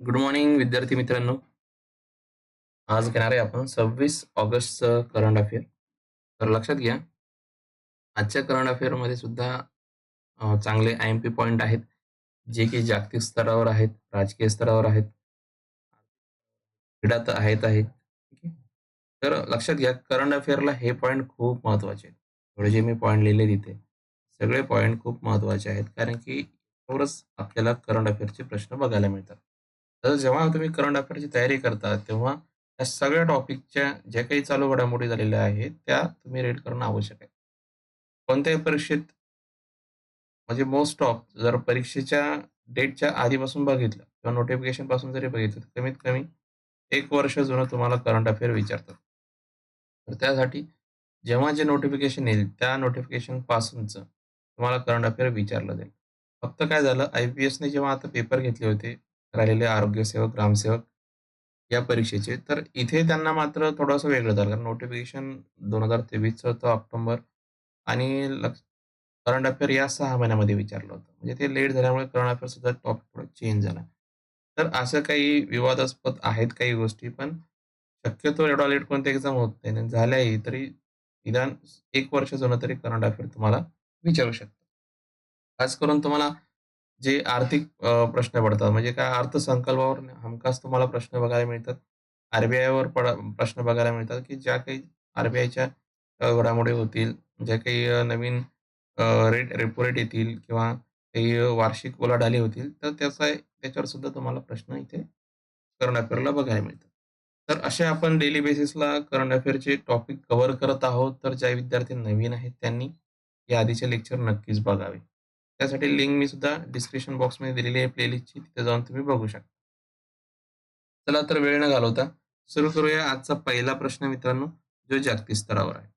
Good morning विद्यार्थी मित्रांनो. आज घेणार आहे आपण सव्वीस ऑगस्टचं करंट अफेअर तर लक्षात घ्या आजच्या करंट अफेअरमध्ये सुद्धा चांगले आय एम पी पॉईंट आहेत. जे की जागतिक स्तरावर आहेत राजकीय स्तरावर आहेत. क्रीडा तर आहेत आहेत. ठीक आहे? तर लक्षात घ्या करंट अफेअरला हे पॉईंट खूप महत्त्वाचे आहेत. थोडे जे मी पॉईंट लिहिले तिथे सगळे पॉईंट खूप महत्त्वाचे आहेत. कारण की आपल्याला करंट अफेअरचे प्रश्न बघायला मिळतात. तर जेव्हा तुम्ही करंट अफेअरची तयारी करता तेव्हा या सगळ्या टॉपिकच्या ज्या काही चालू घडामोडी झालेल्या आहेत त्या तुम्ही रीड करणं आवश्यक आहे. कोणत्याही परीक्षेत म्हणजे मोस्ट ऑफ जर परीक्षेच्या डेटच्या आधीपासून बघितलं किंवा नोटिफिकेशनपासून जरी बघितलं तर कमीत कमी एक वर्ष जुनं तुम्हाला करंट अफेअर विचारतात. तर त्यासाठी जेव्हा जे नोटिफिकेशन येईल त्या नोटिफिकेशन पासूनचं तुम्हाला करंट अफेअर विचारलं जाईल. फक्त काय झालं आय पी एसने जेव्हा आता पेपर घेतले होते राहिलेले आरोग्यसेवक ग्रामसेवक या परीक्षेचे. तर इथे त्यांना मात्र थोडंसं वेगळं झालं. कारण नोटिफिकेशन दोन हजार तेवीसचं होतं ऑक्टोबर. आणि लक्ष करंट अफेअर या सहा महिन्यामध्ये विचारलं होतं. म्हणजे ते लेट झाल्यामुळे करंट अफेअर सुद्धा टॉपिक थोडं चेंज झाला. तर असं काही विवादास्पद आहेत काही गोष्टी पण शक्यतो एवढा लेट कोणती एक्झाम होत नाही. आणि झाल्याही तरी निदान एक वर्ष जुनं तरी करंट अफेअर तुम्हाला विचारू शकतो. खास करून तुम्हाला जे आर्थिक अ, प्रश्न पडतात. म्हणजे काय अर्थसंकल्पावर हमखास तुम्हाला प्रश्न बघायला मिळतात. आरबीआयवर पड प्रश्न बघायला मिळतात की ज्या काही आरबीआयच्या घडामोडी होतील ज्या काही अ, नवीन रेट रेपो रेट येतील किंवा काही अ, वार्षिक उलाढाली होतील तर त्याचा त्याच्यावर सुद्धा तुम्हाला प्रश्न इथे करंट अफेअरला बघायला मिळतात. तर असे आपण डेली बेसिसला करंट अफेअरचे टॉपिक कव्हर करत आहोत तर ज्या विद्यार्थी नवीन आहेत त्यांनी या आधीचे लेक्चर नक्कीच बघावे. त्यासाठी लिंक मी सुद्धा डिस्क्रिप्शन बॉक्समध्ये दिलेली आहे प्लेलिस्टची तिथे जाऊन तुम्ही बघू शकता. चला तर वेळ न घालवता सुरू करूया आजचा पहिला प्रश्न मित्रांनो जो जागतिक स्तरावर आहे.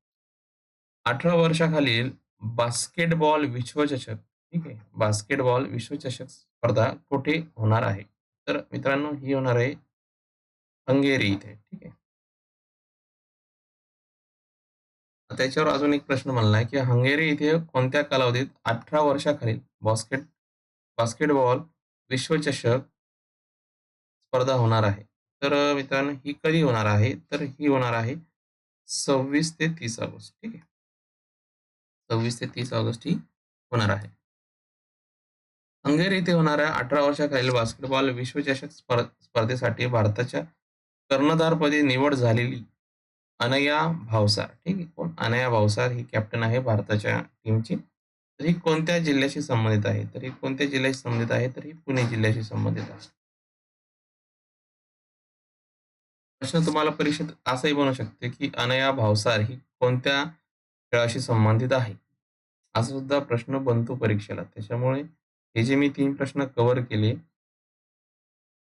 अठरा वर्षाखालील बास्केटबॉल विश्वचषक ठीक आहे? बास्केटबॉल विश्वचषक स्पर्धा कुठे होणार आहे? तर मित्रांनो ही होणार आहे हंगेरी इथे ठीक आहे? त्याच्यावर अजून एक प्रश्न म्हणला आहे की हंगेरी इथे कोणत्या कालावधीत अठरा वर्षाखालील बास्केट बास्केटबॉल विश्वचषक स्पर्धा होणार आहे? तर मित्रांनो ही कधी होणार आहे? तर ही होणार आहे सव्वीस ते तीस ऑगस्ट ठीक आहे? सव्वीस ते तीस ऑगस्ट ही होणार आहे. हंगेरी येथे होणाऱ्या अठरा वर्षाखालील बास्केटबॉल विश्वचषक स्पर्धेसाठी भारताच्या कर्णधारपदी निवड झालेली अनया भावसार. ठीक आहे. कोण? अनया भावसार ही कॅप्टन आहे भारताच्या टीमची तर ही कोणत्या जिल्ह्याशी संबंधित आहे? तर ही कोणत्या जिल्ह्याशी संबंधित आहे? तर ही पुणे जिल्ह्याशी संबंधित आहे. प्रश्न तुम्हाला परीक्षेत असाही बनू शकते की अनया भावसार ही कोणत्या खेळाशी संबंधित आहे? असा सुद्धा प्रश्न बनतो परीक्षेला. त्याच्यामुळे हे जे मी तीन प्रश्न कव्हर केले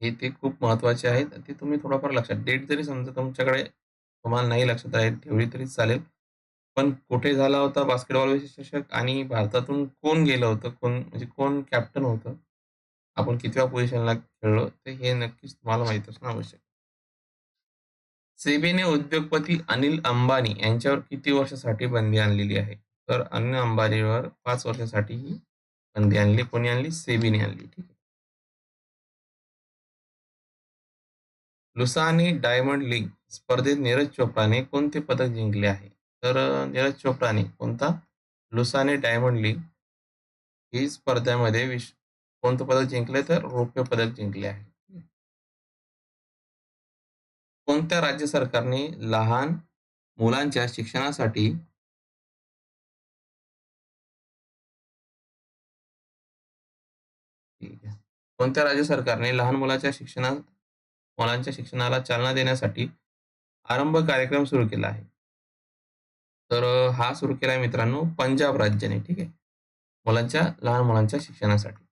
हे ते खूप महत्त्वाचे आहेत. ते तुम्ही थोडंफार लक्षात डेट जरी समजा तुमच्याकडे तुम्हाला नाही लक्षात आहे ठेवली तरी चालेल. पण कुठे झाला होता बास्केटबॉल विश्वचषक आणि भारतातून कोण गेलं होतं? कोण म्हणजे कोण कॅप्टन होतं? आपण कितव्या पोझिशनला खेळलो? ते हे नक्कीच तुम्हाला माहीत असणं आवश्यक सेबीने उद्योगपती अनिल अंबानी यांच्यावर किती वर्षासाठी बंदी आणलेली आहे? तर अनिल अंबानीवर पाच वर्षासाठी ही बंदी आणली. कोणी आणली? सेबीने आणली. ठीक आहे. लुसानी डायमंड लीग स्पर्धेत नीरज चोप्राने कोणते पदक जिंकले आहे? तर नीरज चोप्राने कोणता? लुसानी डायमंड लीग ही स्पर्धेमध्ये विश्व कोणतं पदक जिंकले तर रौप्य पदक जिंकले आहे. कोणत्या राज्य सरकारने लहान मुलांच्या शिक्षणासाठी कोणत्या राज्य सरकारने लहान मुलाच्या शिक्षणात मुलांच्या शिक्षणाला चालना देण्यासाठी आरंभ कार्यक्रम सुरू केला आहे. तर हा सुरू केला आहे मित्रांनो पंजाब राज्याने ठीक आहे? मुलांच्या लहान मुलांच्या शिक्षणासाठी.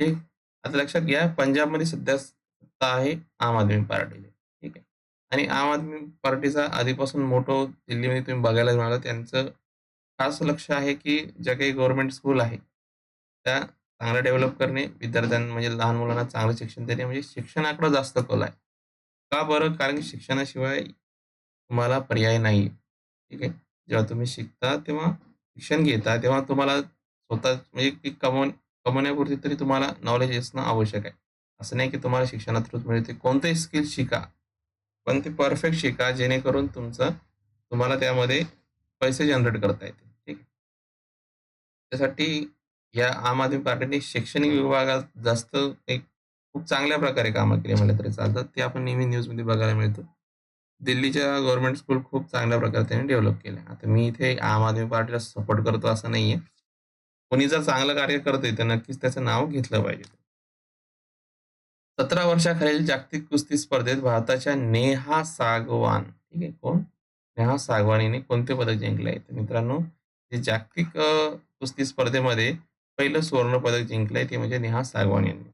ठीक? आता लक्षात घ्या पंजाबमध्ये सध्या सत्ता आहे आम आदमी पार्टीने ठीक आहे? आणि आम आदमी पार्टीचा आधीपासून मोठं दिल्लीमध्ये तुम्ही बघायला मिळालं त्यांचं खास लक्ष आहे की ज्या काही गव्हर्नमेंट स्कूल आहे त्या चांगल्या डेव्हलप करणे विद्यार्थ्यांना म्हणजे लहान मुलांना चांगलं शिक्षण देणे म्हणजे शिक्षणाकडे जास्त कल आहे. का बरं? कारण की शिक्षणाशिवाय तुम्हाला पर्याय नाही. ठीक आहे? जेव्हा तुम्ही शिकता तेव्हा शिक्षण घेता तेव्हा तुम्हाला स्वतः म्हणजे की कमवून कमवण्यापुरती तरी तुम्हाला नॉलेज असणं आवश्यक आहे. असं नाही की तुम्हाला शिक्षणा थ्रूच मिळते. कोणतंही स्किल शिका. पण ते परफेक्ट शिका जेणेकरून तुमचं तुम्हाला त्यामध्ये पैसे जनरेट करता येतील. ठीक आहे? त्यासाठी या आम आदमी पार्टीने शैक्षणिक विभागात जास्त एक खूप चांगल्या प्रकारे कामं केली म्हटलं तरी चालतात ते आपण नेहमी न्यूजमध्ये बघायला मिळतो. दिल्लीच्या गव्हर्नमेंट स्कूल खूप चांगल्या प्रकारे त्यांनी डेव्हलप केल्या. आता मी इथे आम आदमी पार्टीला सपोर्ट करतो असं नाहीये. कोणी जर चांगलं कार्य करतोय तर नक्कीच त्याचं नाव घेतलं पाहिजे. सतरा वर्षाखालील जागतिक कुस्ती स्पर्धेत भारताच्या नेहा सागवान. ठीक आहे कोण? नेहा सागवानीने कोणते पदक जिंकले आहे? तर मित्रांनो जे जागतिक कुस्ती स्पर्धेमध्ये पहिलं सुवर्ण पदक जिंकलंय ते म्हणजे नेहा सागवान यांनी.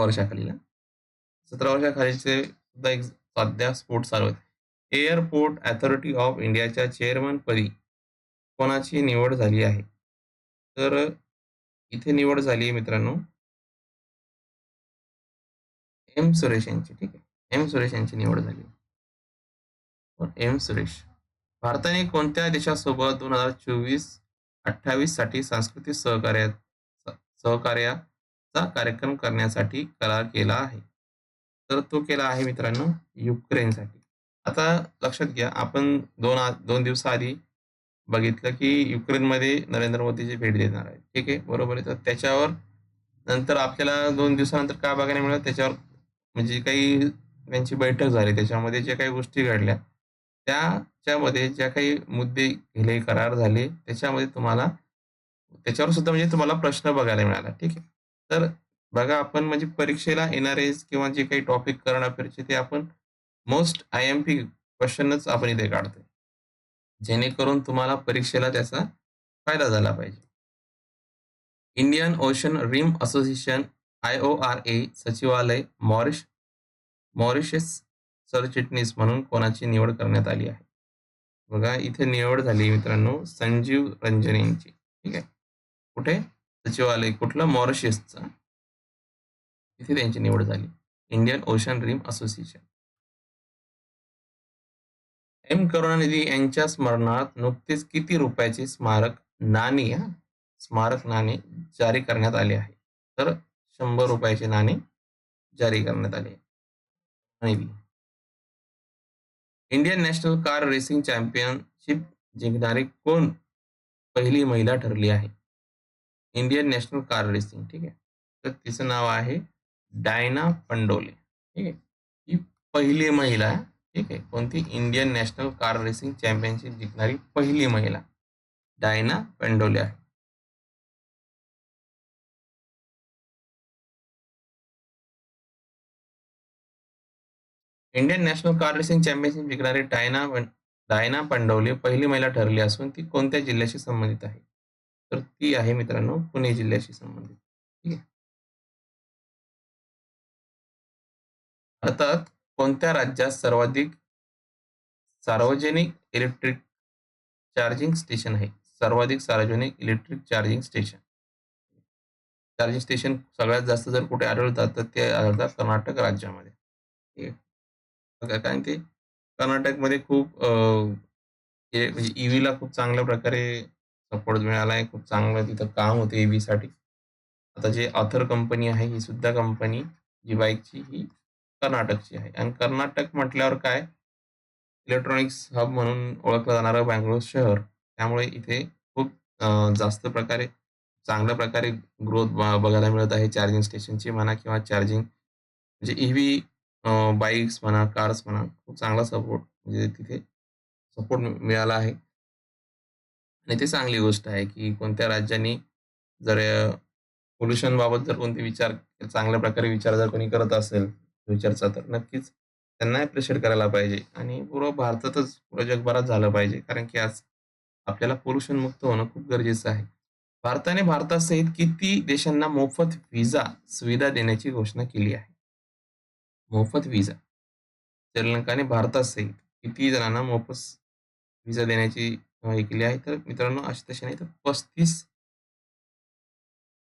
वर्षाखालील. सतरा वर्षाखालीचे सुद्धा एक सध्या स्पोर्ट चालू आहेत. एअरपोर्ट अथॉरिटी ऑफ इंडियाच्या चेअरमनपदी कोणाची निवड झाली आहे? तर इथे निवड झाली आहे मित्रांनो. एम सुरेश यांची ठीक आहे. एम सुरेश यांची निवड झाली. एम सुरेश भारताने कोणत्या देशासोबत दोन हजार चोवीस अठ्ठावीससाठी सांस्कृतिक सहकार्या चा कार्यक्रम करण्यासाठी करार केला आहे. तर तो केला आहे मित्रांनो युक्रेनसाठी. आता लक्षात घ्या आपण दोन दोन दिवसाआधी बघितलं की युक्रेनमध्ये नरेंद्र मोदीची भेट देणार आहे ठीक आहे? बरोबर आहे. तर त्याच्यावर नंतर आपल्याला दोन दिवसानंतर काय बघायला मिळालं? त्याच्यावर म्हणजे काही त्यांची बैठक झाली. त्याच्यामध्ये ज्या काही गोष्टी घडल्या त्याच्यामध्ये ज्या काही मुद्दे गेले करार झाले त्याच्यामध्ये तुम्हाला त्याच्यावर सुद्धा म्हणजे तुम्हाला प्रश्न बघायला मिळाला. ठीक आहे? तर बघा आपण म्हणजे परीक्षेला येणारे किंवा जे काही टॉपिक करंट अफेअरचे ते आपण मोस्ट आय एम पी क्वेश्चनच आपण इथे काढतोय. जेणेकरून तुम्हाला परीक्षेला त्याचा फायदा झाला पाहिजे. Indian Ocean Rim Association I O R A सचिवालय मॉरिश मॉरिशस सरचिटणीस म्हणून कोणाची निवड करण्यात आली आहे? बघा इथे निवड झाली मित्रांनो संजीव रंजन यांची. ठीक आहे? कुठे? सचिवालय कुठलं? मॉरिशियसचं. इथे त्यांची निवड झाली. Indian Ocean Rim Association. M. Karunanidhi यांच्या स्मरणार्थ नुकतेच किती रुपयाचे स्मारक नाणी स्मारक नाणे जारी करण्यात आले आहे. तर शंभर रुपयाचे नाणे जारी करण्यात आले Indian national car racing championship जिंकणारी कोण? पहिली महिला ठरली आहे. इंडियन नॅशनल कार रेसिंग, ठीक आहे तर तिचं नाव आहे डायना पंडोले, ठीक आहे ही पहिली महिला. ठीक आहे कोणती? Indian national car racing championship जिंकणारी पहिली महिला डायना पंडोले आहे. Indian national car racing championship जिंकणारी डायना डायना पंडवले पहिली महिला ठरली असून ती जिल्ह्याशी संबंधित आहे? तर ती आहे मित्रांनो पुणे जिल्ह्याशी संबंधित. ठीक आहे? कोणत्या राज्यात सर्वाधिक सार्वजनिक इलेक्ट्रिक चार्जिंग स्टेशन आहे? सर्वाधिक सार्वजनिक electric charging station charging station सगळ्यात जास्त जर कुठे आढळतात तर ते आढळतात कर्नाटक राज्यामध्ये. ठीक आहे? कारण ते कर्नाटकमध्ये खूप म्हणजे ईव्हीला खूप चांगल्या प्रकारे सपोर्ट मिळाला आहे खूप चांगलं तिथं काम होते ईव्ही साठी. आता जे ऑथर कंपनी आहे ही सुद्धा कंपनी जी बाईकची ही कर्नाटकची आहे. आणि कर्नाटक म्हटल्यावर काय? इलेक्ट्रॉनिक्स हब म्हणून ओळखलं जाणारं बँगलोर शहर. त्यामुळे इथे खूप जास्त प्रकारे चांगल्या प्रकारे ग्रोथ बघायला मिळत आहे. चार्जिंग स्टेशनची म्हणा किंवा चार्जिंग म्हणजे ईव्ही बाईक्स म्हणा कार्स म्हणा खूप चांगला सपोर्ट म्हणजे तिथे सपोर्ट मिळाला आहे. आणि ते चांगली गोष्ट आहे की कोणत्या राज्यांनी जर पोल्युशन बाबत जर कोणते विचार चांगल्या प्रकारे विचार जर कोणी करत असेल फ्युचरचा तर नक्कीच त्यांना अप्रिशिएट करायला पाहिजे. आणि पूर्व भारतातच पुढे जगभरात झालं पाहिजे. कारण की आज आपल्याला पोल्युशन मुक्त होणं खूप गरजेचं आहे. भारताने भारतासहित किती देशांना मोफत व्हिसा सुविधा देण्याची घोषणा केली आहे? मोफत व्हिसा श्रीलंकाने भारतासहित किती जणांना मोफत व्हिसा देण्याची केली आहे. तर मित्रांनो अशा तशा नाही तर पस्तीस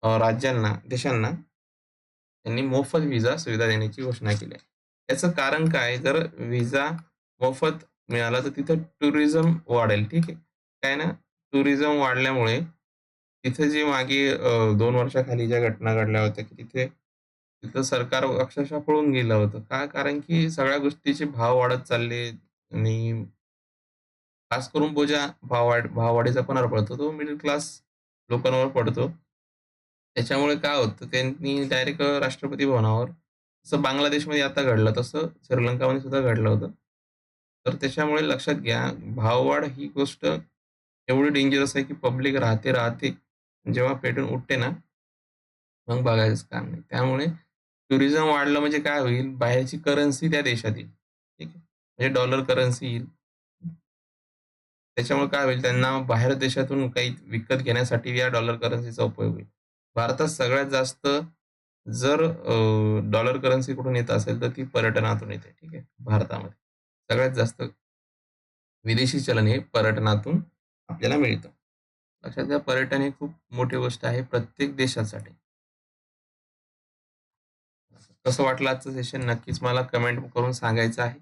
राज्यांना देशांना त्यांनी मोफत व्हिसा सुविधा देण्याची घोषणा केली आहे. याचं कारण काय? जर व्हिसा मोफत मिळाला तर तिथं टुरिझम वाढेल. ठीक आहे? काय ना? टुरिझम वाढल्यामुळे तिथे जे मागे दोन वर्षाखाली ज्या घटना घडल्या होत्या की तिथे तिथं सरकार अक्षरशः पळून गेलं होतं. का? कारण की सगळ्या गोष्टीचे भाव वाढत चालले आणि खास करून बोजा भाववाढ भाववाढीचा कोणावर पडतो? तो मिडल क्लास लोकांवर पडतो. त्याच्यामुळे काय होतं, त्यांनी डायरेक्ट राष्ट्रपती भवनावर जसं बांगलादेशमध्ये आता घडलं, तसं श्रीलंकामध्ये सुद्धा घडलं होतं. तर त्याच्यामुळे लक्षात घ्या, भाववाढ ही गोष्ट एवढी डेंजरस आहे, की पब्लिक राहते, राहते. जेव्हा पेटून उठते ना, मग बघायचंच काम नाही. त्यामुळे टुरिझम वाढलं म्हणजे काय होईल, बाहेरची करन्सी त्या देशात येईल. ठीक आहे. म्हणजे डॉलर करन्सी येईल. त्याच्यामुळे काय होईल, त्यांना बाहेर देशातून काही विकत घेण्यासाठी या डॉलर करन्सीचा उपयोग होईल. भारतात सगळ्यात जास्त जर डॉलर करन्सी कुठून येत असेल, तर ती पर्यटनातून येते. ठीक आहे, भारतामध्ये. सगळ्यात जास्त विदेशी चलन हे पर्यटनातून आपल्याला मिळतं. लक्षात घ्या, पर्यटन हे खूप मोठी गोष्ट आहे प्रत्येक देशासाठी. कसं वाटलं आजचं सेशन नक्कीच मला कमेंट करून सांगायचं आहे.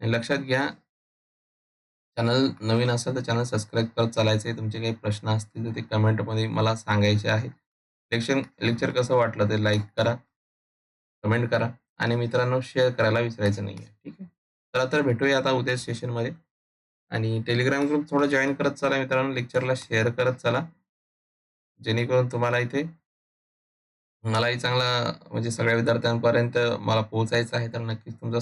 लक्षात घ्या चॅनल नवीन असेल तर चॅनल सबस्क्राईब करत चालायचं आहे. तुमचे काही प्रश्न असतील तर ते कमेंटमध्ये मला सांगायचे आहेत. लेक्चर लेक्चर कसं वाटलं ते लाईक करा, कमेंट करा आणि मित्रांनो शेअर करायला विसरायचं नाही आहे. ठीक आहे. चला तर भेटूया आता उद्या सेशनमध्ये आणि टेलिग्राम ग्रुप थोडं जॉईन करत चला मित्रांनो. लेक्चरला शेअर करत चला. जेणेकरून तुम्हाला इथे मलाही चांगला म्हणजे सगळ्या विद्यार्थ्यांपर्यंत मला पोहोचायचं आहे, तर नक्कीच तुमचा